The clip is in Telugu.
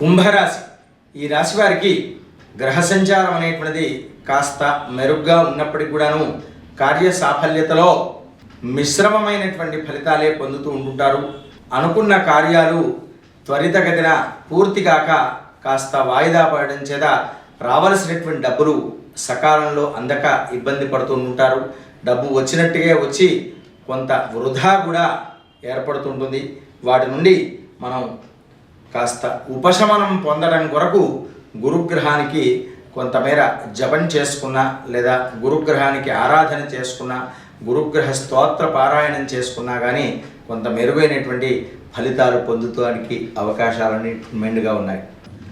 కుంభరాశి. ఈ రాశి వారికి గ్రహ సంచారం అనేటువంటిది కాస్త మెరుగ్గా ఉన్నప్పటికి కూడాను కార్య సాఫల్యతలో మిశ్రమమైనటువంటి ఫలితాలే పొందుతూ ఉంటుంటారు. అనుకున్న కార్యాలు త్వరితగతిన పూర్తి కాక కాస్త వాయిదా పడడం చేత రావలసినటువంటి డబ్బులు సకాలంలో అందక ఇబ్బంది పడుతూ ఉంటారు. డబ్బు వచ్చినట్టుగా వచ్చి కొంత వృధా కూడా ఏర్పడుతుంటుంది. వాటి నుండి మనం కాస్త ఉపశమనం పొందడం కొరకు గురుగ్రహానికి కొంతమేర జపం చేసుకున్నా లేదా గురుగ్రహానికి ఆరాధన చేసుకున్నా గురుగ్రహ స్తోత్ర పారాయణం చేసుకున్నా కానీ కొంత మెరుగైనటువంటి ఫలితాలు పొందుతానికి అవకాశాలన్నీ మెండుగా ఉన్నాయి.